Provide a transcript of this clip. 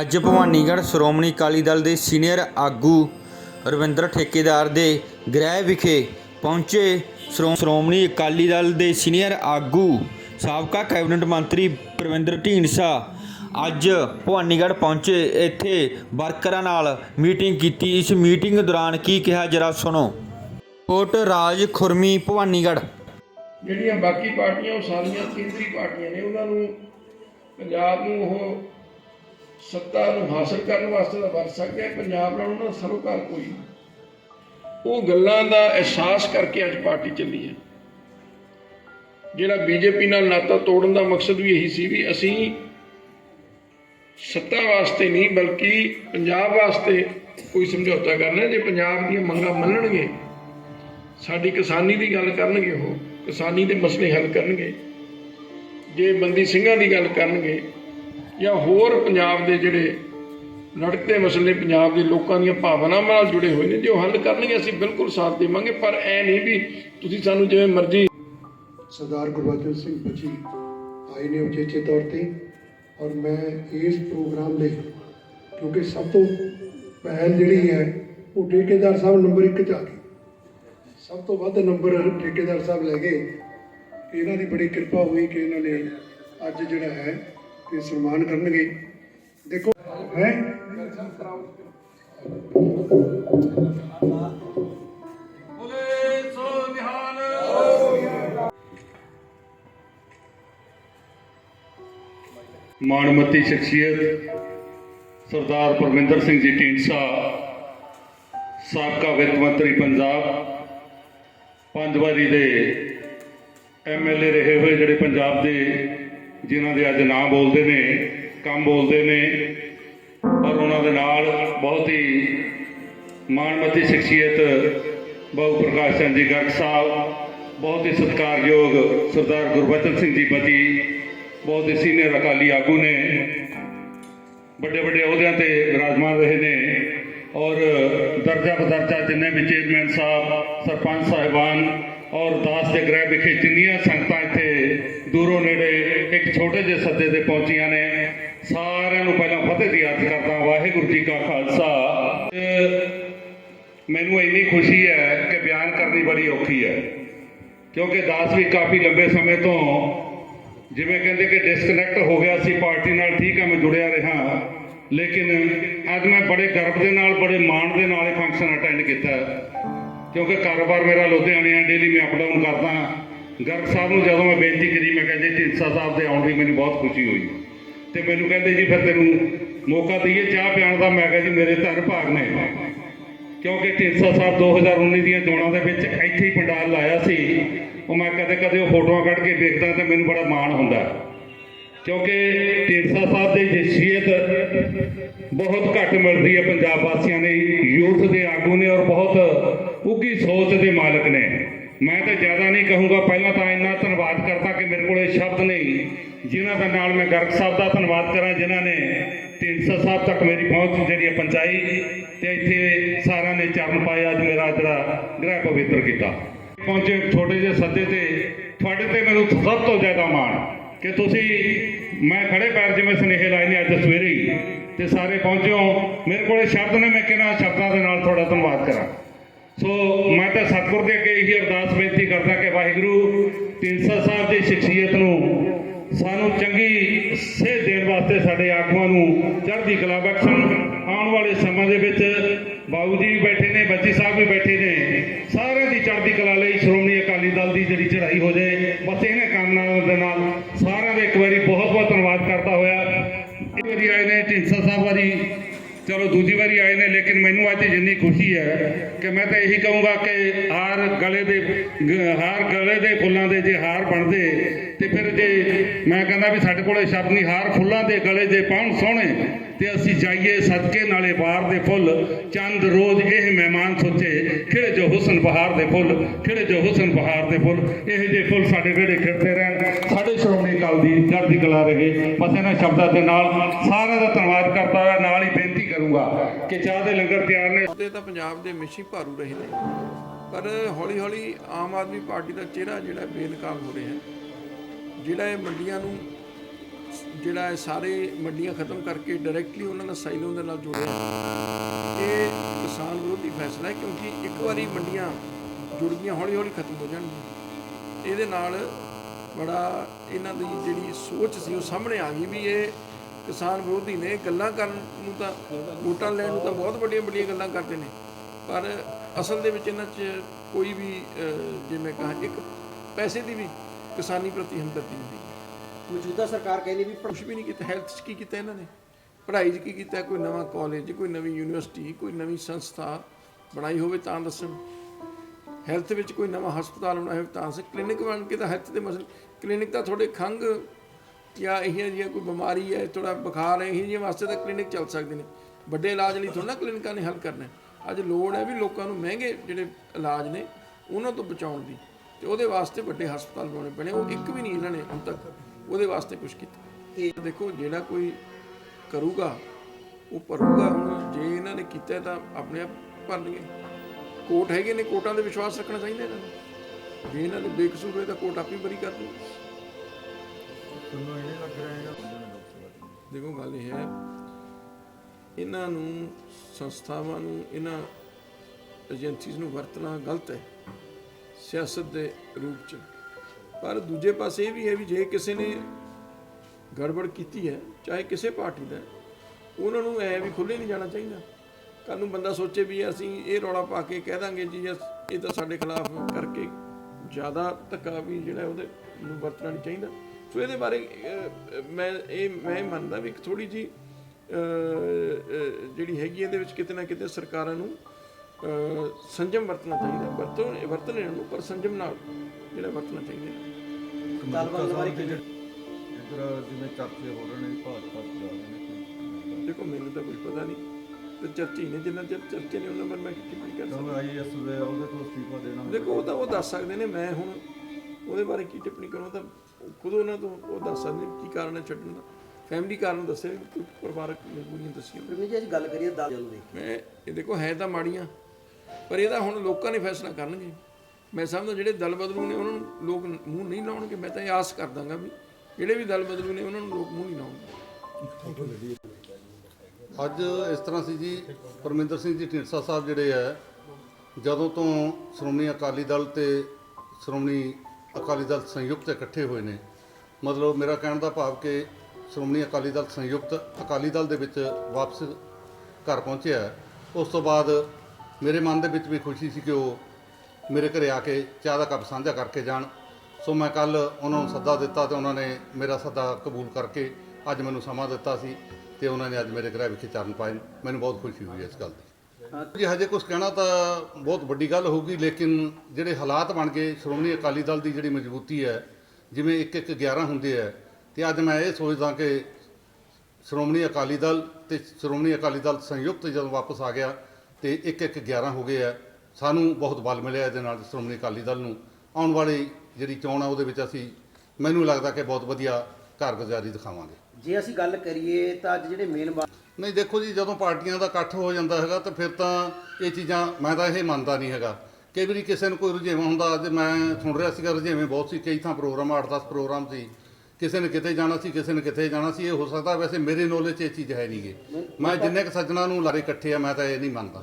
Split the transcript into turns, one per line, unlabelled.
ਅੱਜ ਭਵਾਨੀਗੜ੍ਹ ਸ਼੍ਰੋਮਣੀ ਅਕਾਲੀ ਦਲ ਦੇ ਸੀਨੀਅਰ ਆਗੂ ਰਵਿੰਦਰ ਠੇਕੇਦਾਰ ਦੇ ਗ੍ਰਹਿ ਵਿਖੇ ਪਹੁੰਚੇ ਸ਼੍ਰੋ- ਸ਼੍ਰੋਮਣੀ ਅਕਾਲੀ ਦਲ ਦੇ ਸੀਨੀਅਰ ਆਗੂ ਸਾਬਕਾ ਕੈਬਨਿਟ ਮੰਤਰੀ ਪ੍ਰਵਿੰਦਰ ਢੀਂਡਸਾ ਅੱਜ ਭਵਾਨੀਗੜ੍ਹ ਪਹੁੰਚੇ। ਇੱਥੇ ਵਰਕਰਾਂ ਨਾਲ ਮੀਟਿੰਗ ਕੀਤੀ। ਇਸ ਮੀਟਿੰਗ ਦੌਰਾਨ ਕੀ ਕਿਹਾ ਜਰਾ ਸੁਣੋ। ਕੋਟ ਰਾਜ ਖੁਰਮੀ, ਭਵਾਨੀਗੜ੍ਹ।
ਜਿਹੜੀਆਂ ਬਾਕੀ ਪਾਰਟੀਆਂ, ਉਹ ਸਾਰੀਆਂ ਕੇਂਦਰੀ ਪਾਰਟੀਆਂ ਨੇ। ਉਹਨਾਂ ਨੂੰ ਪੰਜਾਬ ਨੂੰ ਉਹ ਸੱਤਾ ਨੂੰ ਹਾਸਲ ਕਰਨ ਵਾਸਤੇ ਤਾਂ ਵਰਤ ਸਕਦੇ ਆ ਪੰਜਾਬ ਨਾਲ ਉਹਨਾਂ ਦਾ ਸਰੋਕਾਰ ਕੋਈ ਨਹੀਂ। ਉਹ ਗੱਲਾਂ ਦਾ ਅਹਿਸਾਸ ਕਰਕੇ ਅੱਜ ਪਾਰਟੀ ਚੱਲੀ ਹੈ। ਜਿਹੜਾ ਬੀਜੇਪੀ ਨਾਲ ਨਾਤਾ ਤੋੜਨ ਦਾ ਮਕਸਦ ਵੀ ਇਹੀ ਸੀ ਵੀ ਅਸੀਂ ਸੱਤਾ ਵਾਸਤੇ ਨਹੀਂ, ਬਲਕਿ ਪੰਜਾਬ ਵਾਸਤੇ ਕੋਈ ਸਮਝੌਤਾ ਕਰਨਾ ਜੇ ਪੰਜਾਬ ਦੀਆਂ ਮੰਗਾਂ ਮੰਨਣਗੇ, ਸਾਡੀ ਕਿਸਾਨੀ ਦੀ ਗੱਲ ਕਰਨਗੇ ਉਹ, ਕਿਸਾਨੀ ਦੇ ਮਸਲੇ ਹੱਲ ਕਰਨਗੇ। ਜੇ ਬੰਦੀ ਸਿੰਘਾਂ ਦੀ ਗੱਲ ਕਰਨਗੇ ਜਾਂ ਹੋਰ ਪੰਜਾਬ ਦੇ ਜਿਹੜੇ ਲੜਕਦੇ ਮਸਲੇ ਪੰਜਾਬ ਦੇ ਲੋਕਾਂ ਦੀਆਂ ਭਾਵਨਾਵਾਂ ਨਾਲ ਜੁੜੇ ਹੋਏ ਨੇ, ਜੇ ਉਹ ਹੱਲ ਕਰਨਗੇ, ਅਸੀਂ ਬਿਲਕੁਲ ਸਾਥ ਦੇਵਾਂਗੇ, ਪਰ ਐ ਨਹੀਂ ਵੀ ਤੁਸੀਂ ਸਾਨੂੰ ਜਿਵੇਂ ਮਰਜ਼ੀ
ਸਰਦਾਰ ਗੁਰਬਚਨ ਸਿੰਘ ਬਚੀ ਆਏ ਨੇ ਉਚੇਚੇ ਤੌਰ ਤੇ, ਔਰ ਮੈਂ ਇਸ ਪ੍ਰੋਗਰਾਮ ਲਈ, ਕਿਉਂਕਿ ਸਭ ਤੋਂ ਪਹਿਲ ਜਿਹੜੀ ਹੈ, ਉਹ ਠੇਕੇਦਾਰ ਸਾਹਿਬ ਨੰਬਰ 1 ਚ ਆ ਗਈ। ਸਭ ਤੋਂ ਵੱਧ ਨੰਬਰ ਠੇਕੇਦਾਰ ਸਾਹਿਬ ਲੈ ਗਏ ਇਹਨਾਂ ਦੀ ਬੜੀ ਕਿਰਪਾ ਹੋਈ ਕਿ ਇਹਨਾਂ ਨੇ ਅੱਜ ਜਿਹੜਾ ਹੈ ਕਿ ਸਨਮਾਨ ਕਰਨਗੇ। ਦੇਖੋ ਹੈ?
ਮਾਣਮੱਤੀ ਸ਼ਖਸੀਅਤ ਸਰਦਾਰ ਪਰਮਿੰਦਰ ਸਿੰਘ ਜੀ ਢੀਂਡਸਾ ਸਾਬਕਾ ਵਿੱਤ ਮੰਤਰੀ ਪੰਜਾਬ ਪੰਜ ਵਾਰੀ ਦੇ ਐਮਐਲਏ ਰਹੇ ਹੋਏ ਜਿਹੜੇ ਪੰਜਾਬ ਦੇ ਜਿਨ੍ਹਾਂ ਦੇ ਅੱਜ ਨਾਂ ਬੋਲਦੇ ਨੇ, ਕੰਮ ਬੋਲਦੇ ਨੇ ਔਰ ਉਹਨਾਂ ਦੇ ਨਾਲ ਬਹੁਤ ਹੀ ਮਾਣਮੱਤੀ ਸ਼ਖਸੀਅਤ ਬਾਬੂ ਪ੍ਰਕਾਸ਼ ਸਿੰਘ ਜੀ ਗਰਗ ਸਾਹਿਬ, ਬਹੁਤ ਹੀ ਸਤਿਕਾਰਯੋਗ ਸਰਦਾਰ ਗੁਰਬਚਨ ਸਿੰਘ ਜੀ ਪਤੀ, ਬਹੁਤ ਹੀ ਸੀਨੀਅਰ ਅਕਾਲੀ ਆਗੂ ਨੇ, ਵੱਡੇ ਵੱਡੇ ਅਹੁਦਿਆਂ ਤੇ ਵਿਰਾਜਮਾਨ ਰਹੇ ਨੇ ਔਰ ਦਰਜਾ ਬਦਰਜਾ ਜਿੰਨੇ ਵੀ ਚੇਅਰਮੈਨ ਸਾਹਿਬ, ਸਰਪੰਚ ਸਾਹਿਬਾਨ ਔਰ ਦਾਸ ਦੇ ਗ੍ਰਹਿ ਵਿਖੇ ਜਿੰਨੀਆਂ ਸੰਗਤਾਂ ਇੱਥੇ ਦੂਰੋਂ ਨੇੜੇ ਇੱਕ ਛੋਟੇ ਜਿਹੇ ਸੱਦੇ ਤੇ ਪਹੁੰਚੀਆਂ ਨੇ। ਸਾਰਿਆਂ ਨੂੰ ਪਹਿਲਾਂ ਫਤਿਹ ਦੀ ਅਰਜ਼ ਕਰਦਾ ਵਾਹਿਗੁਰੂ ਜੀ ਕਾ ਖਾਲਸਾ। ਅਹ ਮੈਨੂੰ ਇੰਨੀ ਖੁਸ਼ੀ ਹੈ ਕਿ ਬਿਆਨ ਕਰਨੀ ਬੜੀ ਔਖੀ ਹੈ। ਕਿਉਂਕਿ ਦਾਸ ਵੀ ਕਾਫੀ ਲੰਬੇ ਸਮੇਂ ਤੋਂ ਜਿਵੇਂ ਕਹਿੰਦੇ ਕਿ ਡਿਸਕਨੈਕਟ ਹੋ ਗਿਆ ਸੀ, ਪਾਰਟੀ ਨਾਲ ਠੀਕ ਹੈ ਮੈਂ ਜੁੜਿਆ ਰਿਹਾ। ਲੇਕਿਨ ਅੱਜ ਮੈਂ ਬੜੇ ਗਰਵ ਦੇ ਨਾਲ, ਬੜੇ ਮਾਣ ਦੇ ਨਾਲ ਇਹ ਫੰਕਸ਼ਨ ਅਟੈਂਡ ਕੀਤਾ। ਕਿਉਂਕਿ ਕਾਰੋਬਾਰ ਮੇਰਾ ਲੁਧਿਆਣੇ ਆ ਡੇਲੀ ਮੈਂ ਅਪ ਡਾਊਨ ਕਰਦਾ। ਗਰਗ ਸਾਹਿਬ ਨੂੰ ਜਦੋਂ ਮੈਂ ਬੇਨਤੀ ਕਰੀ ਮੈਂ ਕਹਿੰਦੇ ਢੀਂਡਸਾ ਸਾਹਿਬ ਦੇ ਆਉਣ ਦੀ ਮੈਨੂੰ ਬਹੁਤ ਖੁਸ਼ੀ ਹੋਈ। ਤੇ ਮੈਨੂੰ ਕਹਿੰਦੇ ਜੀ ਫਿਰ ਤੈਨੂੰ ਮੌਕਾ ਦਈਏ ਚਾਹ ਪਿਆਣ ਦਾ। ਮੈਂ ਕਿਹਾ ਜੀ ਮੇਰੇ ਧਨ ਭਾਗ ਨੇ। ਕਿਉਂਕਿ ਢੀਂਡਸਾ ਸਾਹਿਬ 2019 ਦੀਆਂ ਚੋਣਾਂ ਦੇ ਵਿੱਚ ਇੱਥੇ ਹੀ ਪੰਡਾਲ ਲਾਇਆ ਸੀ। ਉਹ ਮੈਂ ਕਦੇ ਕਦੇ ਉਹ ਫੋਟੋਆਂ ਕੱਢ ਕੇ ਵੇਖਦਾ ਤੇ ਮੈਨੂੰ ਬੜਾ ਮਾਣ ਹੁੰਦਾ। ਕਿਉਂਕਿ ਢੀਂਡਸਾ ਸਾਹਿਬ ਦੀ ਜਸ਼ੀਅਤ ਬਹੁਤ ਘੱਟ ਮਿਲਦੀ ਹੈ ਪੰਜਾਬ ਵਾਸੀਆਂ ਨੇ ਯੂਥ ਦੇ ਆਗੂ ਨੇ ਔਰ ਬਹੁਤ ਉੱਗੀ ਸੋਚ ਦੇ ਮਾਲਕ ਨੇ। ਮੈਂ ਤਾਂ ਜ਼ਿਆਦਾ ਨਹੀਂ ਕਹੂੰਗਾ, ਪਹਿਲਾਂ ਤਾਂ ਇੰਨਾ ਧੰਨਵਾਦ ਕਰਦਾ ਕਿ ਮੇਰੇ ਕੋਲ ਇਹ ਸ਼ਬਦ ਨਹੀਂ ਜਿਨ੍ਹਾਂ ਦਾ ਨਾਲ ਮੈਂ ਗਰਗ ਸਾਹਿਬ ਦਾ ਧੰਨਵਾਦ ਕਰਾਂ, ਜਿਨ੍ਹਾਂ ਨੇ ਢੀਂਡਸਾ ਸਾਹਿਬ ਤੱਕ ਮੇਰੀ ਪਹੁੰਚ ਜਿਹੜੀ ਹੈ ਪਹੁੰਚਾਈ ਤੇ ਇੱਥੇ ਸਾਰਿਆਂ ਨੇ ਚਰਨ ਪਾਏ, ਅੱਜ ਮੇਰਾ ਜਿਹੜਾ ਗ੍ਰਹਿ ਪਵਿੱਤਰ ਕੀਤਾ। ਪਹੁੰਚੇ ਛੋਟੇ ਜਿਹੇ ਸੱਦੇ ਤੇ, ਤੁਹਾਡੇ ਤੇ ਮੈਨੂੰ ਸਭ ਤੋਂ ਜ਼ਿਆਦਾ ਮਾਣ ਕਿ ਤੁਸੀਂ, ਮੈਂ ਖੜੇ ਪੈਰ ਜਿਵੇਂ ਸੁਨੇਹੇ ਲਾਏ ਨੇ ਅੱਜ ਸਵੇਰੇ ਹੀ, ਤੇ ਸਾਰੇ ਪਹੁੰਚਿਓ। ਮੇਰੇ ਕੋਲੇ ਸ਼ਬਦ ਨੇ, ਮੈਂ ਕਿਹਨਾਂ ਸ਼ਬਦਾਂ ਦੇ ਨਾਲ ਤੁਹਾਡਾ ਧੰਨਵਾਦ ਕਰਾਂ। ਸੋ ਮੈਂ ਤਾਂ ਸਤਿਗੁਰ ਦੇ ਅੱਗੇ ਇਹੀ ਅਰਦਾਸ ਬੇਨਤੀ ਕਰਦਾ ਕਿ ਵਾਹਿਗੁਰੂ ਢੀਂਡਸਾ ਸਾਹਿਬ ਦੀ ਸ਼ਖਸੀਅਤ ਨੂੰ ਸਾਨੂੰ ਚੰਗੀ ਸੇਧ ਦੇਣ ਵਾਸਤੇ ਸਾਡੇ ਆਗੂਆਂ ਨੂੰ ਚੜ੍ਹਦੀ ਕਲਾ ਬਖਸ਼ਣ। ਆਉਣ ਵਾਲੇ ਸਮਾਂ ਦੇ ਵਿੱਚ ਬਾਬੂ ਜੀ ਵੀ ਬੈਠੇ ਨੇ, ਬੱਚੀ ਸਾਹਿਬ ਵੀ ਬੈਠੇ ਨੇ। ਸਾਰਿਆਂ ਦੀ ਚੜ੍ਹਦੀ ਕਲਾ ਲਈ ਸ਼੍ਰੋਮਣੀ ਅਕਾਲੀ ਦਲ ਦੀ ਜਿਹੜੀ ਚੜ੍ਹਾਈ ਹੋ ਜਾਏ, ਬਸ ਇਹਨਾਂ ਕਾਮਨਾਵਾਂ ਦੇ ਨਾਲ ਸਾਰਿਆਂ ਦਾ ਇੱਕ ਵਾਰੀ ਬਹੁਤ ਬਹੁਤ ਧੰਨਵਾਦ ਕਰਦਾ ਹੋਇਆ। ਇੱਕ ਵਾਰੀ ਆਏ ਨੇ ਢੀਂਡਸਾ ਸਾਹਿਬ ਵਾਰੀ, ਚਲੋ ਦੂਜੀ ਵਾਰੀ ਆਏ ਨੇ, ਲੇਕਿਨ ਮੈਨੂੰ ਅੱਜ ਜਿੰਨੀ ਖੁਸ਼ੀ ਹੈ ਕਿ ਮੈਂ ਤਾਂ ਇਹੀ ਕਹੂੰਗਾ ਕਿ ਹਾਰ ਗਲੇ ਦੇ, ਹਾਰ ਗਲੇ ਦੇ ਫੁੱਲਾਂ ਦੇ ਜੇ ਹਾਰ ਬਣਦੇ, ਤੇ ਫਿਰ ਜੇ ਮੈਂ ਕਹਿੰਦਾ ਵੀ ਸਾਡੇ ਕੋਲੇ ਸ਼ਬਦ ਨਹੀਂ, ਹਾਰ ਫੁੱਲਾਂ ਦੇ ਗਲੇ ਦੇ ਪਾਉਣ ਸੋਹਣੇ, ਤੇ ਅਸੀਂ ਜਾਈਏ ਸਦਕੇ ਨਾਲੇ ਬਾਹਰ ਦੇ ਫੁੱਲ, ਚੰਦ ਰੋਜ਼ ਇਹ ਮਹਿਮਾਨ ਸੋਚੇ, ਖਿੜੇ ਜੋ ਹੁਸਨ ਬਹਾਰ ਦੇ ਫੁੱਲ, ਖਿੜੇ ਜੋ ਹੁਸਨ ਬਹਾਰ ਦੇ ਫੁੱਲ, ਇਹ ਜੇ ਫੁੱਲ ਸਾਡੇ ਵਿਹੜੇ ਖਿੜਦੇ ਰਹਿਣ, ਸਾਡੇ ਸ਼੍ਰੋਮਣੀ ਅਕਾਲੀ ਦੀ ਚੜ੍ਹਦੀ ਕਲਾ ਰਹੇ ਬਸ ਇਹਨਾਂ ਸ਼ਬਦਾਂ ਦੇ ਨਾਲ ਸਾਰਿਆਂ ਦਾ ਧੰਨਵਾਦ ਕਰਦਾ ਨਾਲ ਹੀ ਬੇਨਤੀ ਕਰੂੰਗਾ ਕਿ ਚਾਹ ਦੇ ਲੰਗਰ ਤਿਆਰ ਨੇ।
ਤੇ ਤਾਂ ਪੰਜਾਬ ਦੇ ਮਿਸ਼ੀ ਭਾਰੂ ਰਹੇ ਨੇ। ਪਰ ਹੌਲੀ ਹੌਲੀ ਆਮ ਆਦਮੀ ਪਾਰਟੀ ਦਾ ਚਿਹਰਾ ਜਿਹੜਾ ਬੇਨਕਾਬ ਹੋ ਰਿਹਾ ਹੈ। ਜਿਹੜਾ ਇਹ ਮੰਡੀਆਂ ਨੂੰ, ਜਿਹੜਾ ਹੈ ਸਾਰੇ ਮੰਡੀਆਂ ਖਤਮ ਕਰਕੇ ਡਾਇਰੈਕਟਲੀ ਉਹਨਾਂ ਦਾ ਸਾਈਲੋ ਦੇ ਨਾਲ ਜੋੜਿਆ ਇਹ ਕਿਸਾਨ ਵਿਰੋਧੀ ਫੈਸਲਾ ਹੈ ਕਿਉਂਕਿ ਇੱਕ ਵਾਰੀ ਮੰਡੀਆਂ ਜੁੜ ਗਈਆਂ ਹੌਲੀ ਹੌਲੀ ਖਤਮ ਹੋ ਜਾਣਗੀਆਂ। ਇਹਦੇ ਨਾਲ ਬੜਾ ਇਹਨਾਂ ਦੀ ਜਿਹੜੀ ਸੋਚ ਸੀ ਉਹ ਸਾਹਮਣੇ ਆ ਗਈ ਵੀ ਇਹ ਕਿਸਾਨ ਵਿਰੋਧੀ ਨੇ ਗੱਲਾਂ ਕਰਨ ਨੂੰ ਤਾਂ ਵੋਟਾਂ ਲੈਣ ਨੂੰ ਤਾਂ ਬਹੁਤ ਵੱਡੀਆਂ ਵੱਡੀਆਂ ਗੱਲਾਂ ਕਰਦੇ ਨੇ। ਪਰ ਅਸਲ ਦੇ ਵਿੱਚ ਇਹਨਾਂ 'ਚ ਕੋਈ ਵੀ ਜੇ ਮੈਂ ਕਹਾਂ ਇੱਕ ਪੈਸੇ ਦੀ ਵੀ ਕਿਸਾਨੀ ਪ੍ਰਤੀ ਹਮਦਰਦੀ ਨਹੀਂ
ਮੌਜੂਦਾ ਸਰਕਾਰ ਕਹਿੰਦੀ ਵੀ
ਕੁਛ ਵੀ ਨਹੀਂ ਕੀਤਾ ਹੈਲਥ 'ਚ ਕੀ ਕੀਤਾ ਇਹਨਾਂ ਨੇ? ਪੜ੍ਹਾਈ 'ਚ ਕੀ ਕੀਤਾ? ਕੋਈ ਨਵਾਂ ਕਾਲਜ ਕੋਈ ਨਵੀਂ ਯੂਨੀਵਰਸਿਟੀ ਕੋਈ ਨਵੀਂ ਸੰਸਥਾ ਬਣਾਈ ਹੋਵੇ ਤਾਂ ਦੱਸਣ। ਹੈਲਥ ਵਿੱਚ ਕੋਈ ਨਵਾਂ ਹਸਪਤਾਲ ਬਣਾਇਆ ਹੋਵੇ ਤਾਂ ਦੱਸਣ। ਕਲੀਨਿਕ ਬਣ ਕੇ ਤਾਂ ਹੈਲਥ ਦੇ ਮਸਲੇ ਕਲੀਨਿਕ ਤਾਂ ਤੁਹਾਡੇ ਖੰਘ ਜਾਂ ਇਹ ਜਿਹੀ ਕੋਈ ਬਿਮਾਰੀ ਹੈ ਥੋੜਾ ਬੁਖਾਰ ਹੈ ਇਹ ਜਿਹੇ ਵਾਸਤੇ ਤਾਂ ਕਲੀਨਿਕ ਚੱਲ ਸਕਦੇ ਨੇ। ਵੱਡੇ ਇਲਾਜ ਲਈ ਥੋੜਾ ਕਲੀਨਿਕਾਂ ਨੇ ਹੱਲ ਕਰਨਾ। ਅੱਜ ਲੋੜ ਹੈ ਵੀ ਲੋਕਾਂ ਨੂੰ ਮਹਿੰਗੇ ਜਿਹੜੇ ਇਲਾਜ ਨੇ ਉਹਨਾਂ ਤੋਂ ਬਚਾਉਣ ਦੀ। ਤੇ ਉਹਦੇ ਵਾਸਤੇ ਵੱਡੇ ਹਸਪਤਾਲ ਬਣਾਉਣੇ ਪੈਣੇ। ਉਹ ਇੱਕ ਵੀ ਨਹੀਂ ਇਹਨਾਂ ਨੇ ਹੁਣ ਤੱਕ ਉਹਦੇ ਵਾਸਤੇ ਕੁਝ ਕੀਤਾ। ਤੇ ਦੇਖੋ ਜਿਹੜਾ ਕੋਈ ਕਰੂਗਾ ਉਹ ਭਰੂਗਾ। ਹੁਣ ਜੇ ਇਹਨਾਂ ਨੇ ਕੀਤਾ ਤਾਂ ਆਪਣੇ ਆਪ ਭਰਨਗੇ ਕੋਰਟ ਹੈਗੇ ਨੇ ਕੋਰਟਾਂ ਦੇ ਵਿਸ਼ਵਾਸ ਰੱਖਣਾ ਚਾਹੀਦਾ ਇਹਨਾਂ ਨੂੰ। ਜੇ ਇਹਨਾਂ ਦੇ ਬੇਕਸੂਰ ਹੋਏ ਤਾਂ ਕੋਰਟ ਆਪੇ ਬਰੀ ਕਰ ਦੂ ਦੇਖੋ ਗੱਲ ਇਹ ਹੈ ਇਹਨਾਂ ਨੂੰ, ਸੰਸਥਾਵਾਂ ਨੂੰ, ਇਹਨਾਂ ਏਜੰਸੀਜ਼ ਨੂੰ ਵਰਤਣਾ ਗਲਤ ਹੈ, ਸਿਆਸਤ ਦੇ ਰੂਪ ਚ। ਪਰ ਦੂਜੇ ਪਾਸੇ ਇਹ ਵੀ ਹੈ ਵੀ ਜੇ ਕਿਸੇ ਨੇ ਗੜਬੜ ਕੀਤੀ ਹੈ, ਚਾਹੇ ਕਿਸੇ ਪਾਰਟੀ ਦਾ, ਉਹਨਾਂ ਨੂੰ ਐ ਵੀ ਖੁੱਲੇ ਨਹੀਂ ਜਾਣਾ ਚਾਹੀਦਾ। ਕੱਲ ਨੂੰ ਬੰਦਾ ਸੋਚੇ ਵੀ ਅਸੀਂ ਇਹ ਰੌਲਾ ਪਾ ਕੇ ਕਹਿ ਦਾਂਗੇ ਜੀ, ਇਹ ਤਾਂ ਸਾਡੇ ਖਿਲਾਫ ਕਰਕੇ ਜ਼ਿਆਦਾ ਧੱਕਾ ਵੀ ਜਿਹੜਾ ਉਹਦੇ ਨੂੰ ਵਰਤਣਾ ਨਹੀਂ ਚਾਹੀਦਾ। ਸੋ ਇਹਦੇ ਬਾਰੇ ਮੈਂ ਇਹ, ਮੈਂ ਮੰਨਦਾ ਵੀ ਇੱਕ ਥੋੜੀ ਜੀ ਜਿਹੜੀ ਹੈਗੀ ਇਹਦੇ ਵਿੱਚ ਕਿਤੇ ਨਾ ਕਿਤੇ ਸਰਕਾਰਾਂ ਨੂੰ ਸੰਜਮ ਵਰਤਣਾ ਚਾਹੀਦਾ। ਵਰਤੋਂ ਵਰਤਣੇ ਨੂੰ ਪਰ ਸੰਜਮ ਨਾਲ ਜਿਹੜਾ ਵਰਤਣਾ ਚਾਹੀਦਾ। ਹੈ
ਗੱਲਬਾਤ ਬਾਰੇ ਕੀ
ਇੱਧਰ ਜਿਵੇਂ ਚਰਚੇ ਹੋ ਰਹੇ ਨੇ ਭਾਜਪਾ ਚ ਜਾ ਰਹੇ ਨੇ
ਦੇਖੋ ਮੈਨੂੰ ਤਾਂ ਕੁਝ ਪਤਾ ਨਹੀਂ। ਤੇ ਚਰਚੇ ਨੇ ਜਿੰਨਾ ਚਿਰ ਚਰਚੇ ਨੇ ਉਹਨਾਂ ਪਰ ਮੈਂ ਕੀ ਟਿੱਪਣੀ ਕਰ ਸਕਦਾ।
ਆਈਐਸ ਦੇ ਉਹਦੇ ਤੋਂ ਅਸਤੀਫਾ ਦੇਣਾ
ਦੇਖੋ ਉਹ ਤਾਂ ਉਹ ਦੱਸ ਸਕਦੇ ਨੇ ਮੈਂ ਹੁਣ ਉਹਦੇ ਬਾਰੇ ਕੀ ਟਿੱਪਣੀ ਕਰਾਂ ਤਾਂ ਉਹ ਖੁਦ ਉਹਨਾਂ ਤੋਂ ਉਹ ਦੱਸ ਸਕਦੇ ਕੀ ਕਾਰਨ ਹੈ ਛੱਡਣ ਦਾ। ਫੈਮਿਲੀ ਕਾਰਨ ਦੱਸੇ ਕੋਈ ਪਰਿਵਾਰਕ ਮਜਬੂਰੀਆਂ ਦੱਸੀਆਂ।
ਪ੍ਰਵੀਨ ਜੀ ਅੱਜ ਗੱਲ ਕਰੀਏ ਦਲ ਜਲ ਦੀ
ਮੈਂ ਇਹ ਦੇਖੋ ਹੈ ਤਾਂ ਮਾੜੀਆਂ ਪਰ ਇਹਦਾ ਹੁਣ ਲੋਕਾਂ ਨੇ ਫੈਸਲਾ ਕਰਨਗੇ। ਮੈਂ ਸਮਝਦਾ ਜਿਹੜੇ ਦਲ ਬਦਲੂ ਨੇ ਉਹਨਾਂ ਨੂੰ ਲੋਕ ਮੂੰਹ ਨਹੀਂ ਲਾਉਣਗੇ। ਮੈਂ ਤਾਂ ਇਹ ਆਸ ਕਰ ਦਾਂਗਾ ਵੀ ਜਿਹੜੇ ਵੀ ਦਲ ਬਦਲੂ ਨੇ ਉਹਨਾਂ ਨੂੰ ਲੋਕ ਮੂੰਹ ਨਹੀਂ ਲਾਉਣਗੇ।
ਅੱਜ ਇਸ ਤਰ੍ਹਾਂ ਸੀ ਜੀ ਪਰਮਿੰਦਰ ਸਿੰਘ ਜੀ ਢੀਂਡਸਾ ਸਾਹਿਬ ਜਿਹੜੇ ਹੈ ਜਦੋਂ ਤੋਂ ਸ਼੍ਰੋਮਣੀ ਅਕਾਲੀ ਦਲ ਤੇ ਸ਼੍ਰੋਮਣੀ ਅਕਾਲੀ ਦਲ ਸੰਯੁਕਤ ਇਕੱਠੇ ਹੋਏ ਨੇ ਮਤਲਬ ਮੇਰਾ ਕਹਿਣ ਦਾ ਭਾਵ ਕਿ ਸ਼੍ਰੋਮਣੀ ਅਕਾਲੀ ਦਲ ਸੰਯੁਕਤ ਅਕਾਲੀ ਦਲ ਦੇ ਵਿੱਚ ਵਾਪਸ ਘਰ ਪਹੁੰਚਿਆ ਉਸ ਤੋਂ ਬਾਅਦ ਮੇਰੇ ਮਨ ਦੇ ਵਿੱਚ ਵੀ ਖੁਸ਼ੀ ਸੀ ਕਿ ਉਹ ਮੇਰੇ ਘਰੇ ਆ ਕੇ ਚਾਹ ਦਾ ਕੱਪ ਸਾਂਝਾ ਕਰਕੇ ਜਾਣ। ਸੋ ਮੈਂ ਕੱਲ ਉਹਨਾਂ ਨੂੰ ਸੱਦਾ ਦਿੱਤਾ ਤੇ ਉਹਨਾਂ ਨੇ ਮੇਰਾ ਸੱਦਾ ਕਬੂਲ ਕਰਕੇ ਅੱਜ ਮੈਨੂੰ ਸਮਾਂ ਦਿੱਤਾ ਸੀ ਤੇ ਉਹਨਾਂ ਨੇ ਅੱਜ ਮੇਰੇ ਘਰ ਵਿਖੇ ਚਰਨ ਪਾਏ। ਮੈਨੂੰ ਬਹੁਤ ਖੁਸ਼ੀ ਹੋਈ ਇਸ ਗੱਲ ਦੀ। ਜੀ, ਹਜੇ ਕੁਝ ਕਹਿਣਾ ਤਾਂ ਬਹੁਤ ਵੱਡੀ ਗੱਲ ਹੋਊਗੀ, ਲੇਕਿਨ ਜਿਹੜੇ ਹਾਲਾਤ ਬਣ ਗਏ, ਸ਼੍ਰੋਮਣੀ ਅਕਾਲੀ ਦਲ ਦੀ ਜਿਹੜੀ ਮਜ਼ਬੂਤੀ ਹੈ, ਜਿਵੇਂ ਇੱਕ ਇੱਕ 11 ਹੁੰਦੇ ਆ ਤੇ ਅੱਜ ਮੈਂ ਇਹ ਸੋਚਦਾ ਕਿ ਸ਼੍ਰੋਮਣੀ ਅਕਾਲੀ ਦਲ ਤੇ ਸ਼੍ਰੋਮਣੀ ਅਕਾਲੀ ਦਲ ਸੰਯੁਕਤ ਜਦੋਂ ਵਾਪਸ ਆ ਗਿਆ ਤੇ ਇੱਕ ਇੱਕ 11 ਹੋ ਗਏ ਆ ਸਾਨੂੰ ਬਹੁਤ ਬਲ ਮਿਲਿਆ ਇਹਦੇ ਨਾਲ ਸ਼੍ਰੋਮਣੀ ਅਕਾਲੀ ਦਲ ਨੂੰ। ਆਉਣ ਵਾਲੀ ਜਿਹੜੀ ਚੋਣ ਆ ਉਹਦੇ ਵਿੱਚ ਅਸੀਂ ਮੈਨੂੰ ਲੱਗਦਾ ਕਿ ਬਹੁਤ ਵਧੀਆ ਕਾਰਗੁਜ਼ਾਰੀ ਦਿਖਾਵਾਂਗੇ।
ਜੇ ਅਸੀਂ ਗੱਲ ਕਰੀਏ ਤਾਂ ਅੱਜ ਜਿਹੜੇ ਮੇਨ
ਨਹੀਂ ਦੇਖੋ ਜੀ ਜਦੋਂ ਪਾਰਟੀਆਂ ਦਾ ਇਕੱਠ ਹੋ ਜਾਂਦਾ ਹੈਗਾ ਤਾਂ ਫਿਰ ਤਾਂ ਇਹ ਚੀਜ਼ਾਂ ਮੈਂ ਤਾਂ ਇਹ ਮੰਨਦਾ ਨਹੀਂ ਹੈਗਾ। ਕਈ ਵਾਰੀ ਕਿਸੇ ਨੂੰ ਕੋਈ ਰੁਝੇਵਾਂ ਹੁੰਦਾ ਅੱਜ ਮੈਂ ਸੁਣ ਰਿਹਾ ਸੀਗਾ ਰੁਝੇਵੇਂ ਬਹੁਤ ਸੀ ਕਈ ਥਾਂ ਪ੍ਰੋਗਰਾਮ 8-10 ਪ੍ਰੋਗਰਾਮ ਸੀ। ਕਿਸੇ ਨੇ ਕਿਤੇ ਜਾਣਾ ਸੀ ਕਿਸੇ ਨੇ ਕਿਤੇ ਜਾਣਾ ਸੀ ਇਹ ਹੋ ਸਕਦਾ ਵੈਸੇ ਮੇਰੇ ਨੌਲੇਜ 'ਚ ਇਹ ਚੀਜ਼ ਹੈ ਨਹੀਂਗੀ ਮੈਂ ਜਿੰਨੇ ਕੁ ਸੱਜਣਾ ਨੂੰ ਲਾਰੇ ਇਕੱਠੇ ਆ ਮੈਂ ਤਾਂ ਇਹ ਨਹੀਂ ਮੰਨਦਾ।